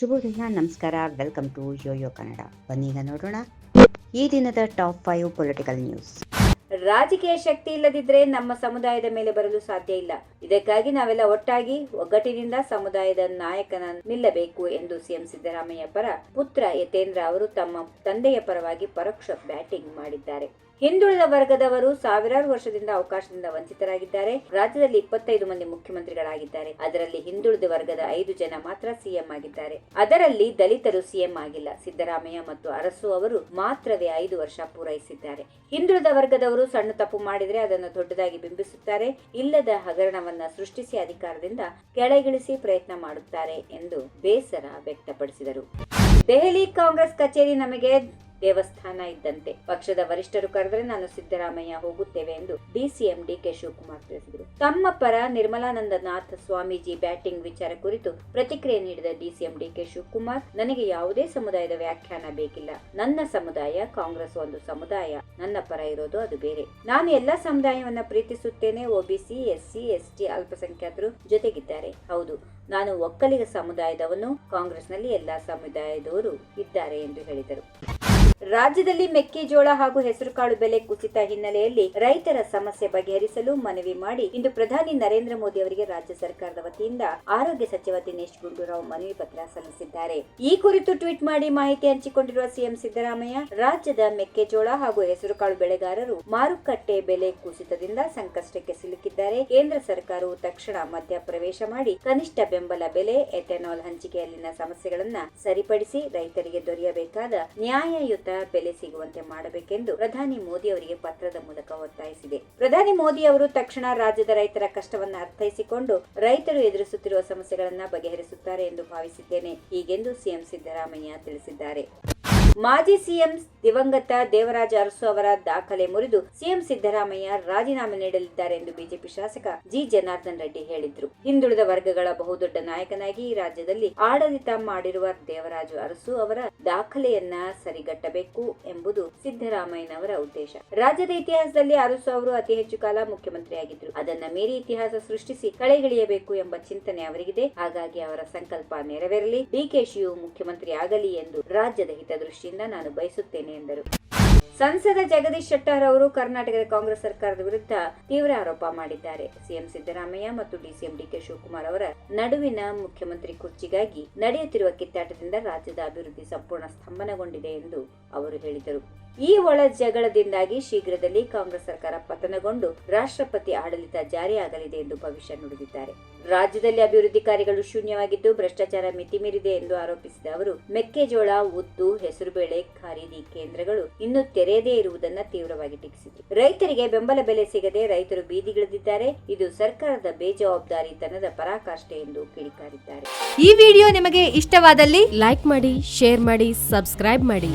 ಶುಭೋದಯ, ನಮಸ್ಕಾರ. Welcome to Yoyo Kannada ಬನ್ನೀಗ ನೋಡೋಣ. ಈ ದಿನದ ಟಾಪ್ ಫೈವ್ ಪೊಲಿಟಿಕಲ್ ನ್ಯೂಸ್ ರಾಜಕೀಯ ಶಕ್ತಿ ಇಲ್ಲದಿದ್ರೆ ನಮ್ಮ ಸಮುದಾಯದ ಮೇಲೆ ಬರಲು ಸಾಧ್ಯ ಇಲ್ಲ. ಇದಕ್ಕಾಗಿ ನಾವೆಲ್ಲ ಒಟ್ಟಾಗಿ ಒಗ್ಗಟ್ಟಿನಿಂದ ಸಮುದಾಯದ ನಾಯಕನ ನಿಲ್ಲಬೇಕು ಎಂದು ಸಿಎಂ ಸಿದ್ದರಾಮಯ್ಯ ಪರ ಪುತ್ರ ಯತೇಂದ್ರ ಅವರು ತಮ್ಮ ತಂದೆಯ ಪರವಾಗಿ ಪರೋಕ್ಷ ಬ್ಯಾಟಿಂಗ್ ಮಾಡಿದ್ದಾರೆ. ಹಿಂದುಳಿದ ವರ್ಗದವರು ಸಾವಿರಾರು ವರ್ಷದಿಂದ ಅವಕಾಶದಿಂದ ವಂಚಿತರಾಗಿದ್ದಾರೆ. ರಾಜ್ಯದಲ್ಲಿ ಇಪ್ಪತ್ತೈದು ಮಂದಿ ಮುಖ್ಯಮಂತ್ರಿಗಳಾಗಿದ್ದಾರೆ. ಅದರಲ್ಲಿ ಹಿಂದುಳಿದ ವರ್ಗದ ಐದು ಜನ ಮಾತ್ರ ಸಿಎಂ ಆಗಿದ್ದಾರೆ. ಅದರಲ್ಲಿ ದಲಿತರು ಸಿಎಂ ಆಗಿಲ್ಲ. ಸಿದ್ದರಾಮಯ್ಯ ಮತ್ತು ಅರಸು ಅವರು ಮಾತ್ರವೇ ಐದು ವರ್ಷ ಪೂರೈಸಿದ್ದಾರೆ. ಹಿಂದುಳಿದ ವರ್ಗದವರು ಸಣ್ಣ ತಪ್ಪು ಮಾಡಿದರೆ ಅದನ್ನು ದೊಡ್ಡದಾಗಿ ಬಿಂಬಿಸುತ್ತಾರೆ. ಇಲ್ಲದ ಹಗರಣವನ್ನ ಸೃಷ್ಟಿಸಿ ಅಧಿಕಾರದಿಂದ ಕೆಳಗಿಳಿಸಿ ಪ್ರಯತ್ನ ಮಾಡುತ್ತಾರೆ ಎಂದು ಬೇಸರ ವ್ಯಕ್ತಪಡಿಸಿದರು. ದೆಹಲಿ ಕಾಂಗ್ರೆಸ್ ಕಚೇರಿ ನಮಗೆ ದೇವಸ್ಥಾನ ಇದ್ದಂತೆ. ಪಕ್ಷದ ವರಿಷ್ಠರು ಕರೆದರೆ ನಾನು ಸಿದ್ದರಾಮಯ್ಯ ಹೋಗುತ್ತೇವೆ ಎಂದು ಡಿಸಿಎಂ ಡಿಕೆ ಶಿವಕುಮಾರ್ ತಿಳಿಸಿದರು. ತಮ್ಮ ಪರ ನಿರ್ಮಲಾನಂದನಾಥ್ ಸ್ವಾಮೀಜಿ ಬ್ಯಾಟಿಂಗ್ ವಿಚಾರ ಕುರಿತು ಪ್ರತಿಕ್ರಿಯೆ ನೀಡಿದ ಡಿಸಿಎಂ ಡಿಕೆ ಶಿವಕುಮಾರ್, ನನಗೆ ಯಾವುದೇ ಸಮುದಾಯದ ವ್ಯಾಖ್ಯಾನ ಬೇಕಿಲ್ಲ. ನನ್ನ ಸಮುದಾಯ ಕಾಂಗ್ರೆಸ್ ಒಂದು ಸಮುದಾಯ. ನನ್ನ ಪರ ಇರೋದು ಅದು ಬೇರೆ. ನಾನು ಎಲ್ಲಾ ಸಮುದಾಯವನ್ನ ಪ್ರೀತಿಸುತ್ತೇನೆ. ಒಬಿಸಿ ಎಸ್ಸಿ ಎಸ್ಟಿ ಅಲ್ಪಸಂಖ್ಯಾತರು ಜೊತೆಗಿದ್ದಾರೆ. ಹೌದು, ನಾನು ಒಕ್ಕಲಿಗ ಸಮುದಾಯದವನು. ಕಾಂಗ್ರೆಸ್ನಲ್ಲಿ ಎಲ್ಲಾ ಸಮುದಾಯದವರು ಇದ್ದಾರೆ ಎಂದು ಹೇಳಿದರು. ರಾಜ್ಯದಲ್ಲಿ ಮೆಕ್ಕೆಜೋಳ ಹಾಗೂ ಹೆಸರುಕಾಳು ಬೆಲೆ ಕುಸಿತ ಹಿನ್ನೆಲೆಯಲ್ಲಿ ರೈತರ ಸಮಸ್ಯೆ ಬಗೆಹರಿಸಲು ಮನವಿ ಮಾಡಿ ಇಂದು ಪ್ರಧಾನಿ ನರೇಂದ್ರ ಮೋದಿ ಅವರಿಗೆ ರಾಜ್ಯ ಸರ್ಕಾರದ ವತಿಯಿಂದ ಆರೋಗ್ಯ ಸಚಿವ ದಿನೇಶ್ ಗುಂಡೂರಾವ್ ಮನವಿ ಪತ್ರ ಸಲ್ಲಿಸಿದ್ದಾರೆ. ಈ ಕುರಿತು ಟ್ವೀಟ್ ಮಾಡಿ ಮಾಹಿತಿ ಹಂಚಿಕೊಂಡಿರುವ ಸಿಎಂ ಸಿದ್ದರಾಮಯ್ಯ, ರಾಜ್ಯದ ಮೆಕ್ಕೆಜೋಳ ಹಾಗೂ ಹೆಸರುಕಾಳು ಬೆಳೆಗಾರರು ಮಾರುಕಟ್ಟೆ ಬೆಲೆ ಕುಸಿತದಿಂದ ಸಂಕಷ್ಟಕ್ಕೆ ಸಿಲುಕಿದ್ದಾರೆ. ಕೇಂದ್ರ ಸರ್ಕಾರವು ತಕ್ಷಣ ಮಧ್ಯಪ್ರವೇಶ ಮಾಡಿ ಕನಿಷ್ಠ ಬೆಂಬಲ ಬೆಲೆ, ಎಥೆನಾಲ್ ಹಂಚಿಕೆಯಲ್ಲಿನ ಸಮಸ್ಯೆಗಳನ್ನ ಸರಿಪಡಿಸಿ ರೈತರಿಗೆ ದೊರೆಯಬೇಕಾದ ನ್ಯಾಯಯುತ ಬೆಲೆ ಸಿಗುವಂತೆ ಮಾಡಬೇಕೆಂದು ಪ್ರಧಾನಿ ಮೋದಿ ಅವರಿಗೆ ಪತ್ರದ ಮೂಲಕ ಒತ್ತಾಯಿಸಿದೆ. ಪ್ರಧಾನಿ ಮೋದಿ ಅವರು ತಕ್ಷಣ ರಾಜ್ಯದ ರೈತರ ಕಷ್ಟವನ್ನ ಅರ್ಥೈಸಿಕೊಂಡು ರೈತರು ಎದುರಿಸುತ್ತಿರುವ ಸಮಸ್ಯೆಗಳನ್ನು ಬಗೆಹರಿಸುತ್ತಾರೆ ಎಂದು ಭಾವಿಸಿದ್ದೇನೆ, ಹೀಗೆಂದು ಸಿಎಂ ಸಿದ್ದರಾಮಯ್ಯ ತಿಳಿಸಿದ್ದಾರೆ. ಮಾಜಿ ಸಿಎಂ ದಿವಂಗತ ದೇವರಾಜ ಅರಸು ಅವರ ದಾಖಲೆ ಮುರಿದು ಸಿಎಂ ಸಿದ್ದರಾಮಯ್ಯ ರಾಜೀನಾಮೆ ನೀಡಲಿದ್ದಾರೆ ಎಂದು ಬಿಜೆಪಿ ಶಾಸಕ ಜಿ ಜನಾರ್ದನ್ ರೆಡ್ಡಿ ಹೇಳಿದ್ರು. ಹಿಂದುಳಿದ ವರ್ಗಗಳ ಬಹುದೊಡ್ಡ ನಾಯಕನಾಗಿ ರಾಜ್ಯದಲ್ಲಿ ಆಡಳಿತ ಮಾಡಿರುವ ದೇವರಾಜು ಅರಸು ಅವರ ದಾಖಲೆಯನ್ನ ಸರಿಗಟ್ಟಬೇಕು ಎಂಬುದು ಸಿದ್ದರಾಮಯ್ಯನವರ ಉದ್ದೇಶ. ರಾಜ್ಯದ ಇತಿಹಾಸದಲ್ಲಿ ಅರಸು ಅವರು ಅತಿ ಹೆಚ್ಚು ಕಾಲ ಮುಖ್ಯಮಂತ್ರಿಯಾಗಿದ್ರು. ಅದನ್ನ ಮೀರಿ ಇತಿಹಾಸ ಸೃಷ್ಟಿಸಿ ಕಳೆಗಿಳಿಯಬೇಕು ಎಂಬ ಚಿಂತನೆ ಅವರಿಗಿದೆ. ಹಾಗಾಗಿ ಅವರ ಸಂಕಲ್ಪ ನೆರವೇರಲಿ. ಡಿಕೆಶಿಯು ಮುಖ್ಯಮಂತ್ರಿ ಆಗಲಿ ಎಂದು ರಾಜ್ಯದ ಹಿತದೃಷ್ಟಿಯಿಂದ ನಾನು ಬಯಸುತ್ತೇನೆ ಎಂದರು. ಸಂಸದ ಜಗದೀಶ್ ಶೆಟ್ಟರ್ ಅವರು ಕರ್ನಾಟಕದ ಕಾಂಗ್ರೆಸ್ ಸರ್ಕಾರದ ವಿರುದ್ಧ ತೀವ್ರ ಆರೋಪ ಮಾಡಿದ್ದಾರೆ. ಸಿಎಂ ಸಿದ್ದರಾಮಯ್ಯ ಮತ್ತು ಡಿಸಿಎಂ ಡಿಕೆ ಶಿವಕುಮಾರ್ ಅವರ ನಡುವಿನ ಮುಖ್ಯಮಂತ್ರಿ ಕುರ್ಚಿಗಾಗಿ ನಡೆಯುತ್ತಿರುವ ಕಿತ್ತಾಟದಿಂದ ರಾಜ್ಯದ ಅಭಿವೃದ್ಧಿ ಸಂಪೂರ್ಣ ಸ್ತಂಭನಗೊಂಡಿದೆ ಎಂದು ಅವರು ಹೇಳಿದರು. ಈ ಒಳ ಜಗಳದಿಂದಾಗಿ ಶೀಘ್ರದಲ್ಲಿ ಕಾಂಗ್ರೆಸ್ ಸರ್ಕಾರ ಪತನಗೊಂಡು ರಾಷ್ಟ್ರಪತಿ ಆಡಳಿತ ಜಾರಿಯಾಗಲಿದೆ ಎಂದು ಭವಿಷ್ಯ ನುಡಿದಿದ್ದಾರೆ. ರಾಜ್ಯದಲ್ಲಿ ಅಭಿವೃದ್ಧಿ ಕಾರ್ಯಗಳು ಶೂನ್ಯವಾಗಿದ್ದು ಭ್ರಷ್ಟಾಚಾರ ಮಿತಿಮೀರಿದೆ ಎಂದು ಆರೋಪಿಸಿದ ಅವರು, ಮೆಕ್ಕೆಜೋಳ, ಉದ್ದು, ಹೆಸರುಬೇಳೆ ಖರೀದಿ ಕೇಂದ್ರಗಳು ಇನ್ನೂ ತೆರೆಯದೇ ಇರುವುದನ್ನು ತೀವ್ರವಾಗಿ ಟೀಕಿಸಿದರು ರೈತರಿಗೆ ಬೆಂಬಲ ಬೆಲೆ ಸಿಗದೆ ರೈತರು ಬೀದಿಗಿಳಿದಿದ್ದಾರೆ ಇದು ಸರ್ಕಾರದ ಬೇಜವಾಬ್ದಾರಿತನದ ಪರಾಕಾಷ್ಠೆ ಎಂದು ಕಿಡಿಕಾರಿದ್ದಾರೆ. ಈ ವಿಡಿಯೋ ನಿಮಗೆ ಇಷ್ಟವಾದಲ್ಲಿ ಲೈಕ್ ಮಾಡಿ, ಶೇರ್ ಮಾಡಿ, ಸಬ್ಸ್ಕ್ರೈಬ್ ಮಾಡಿ.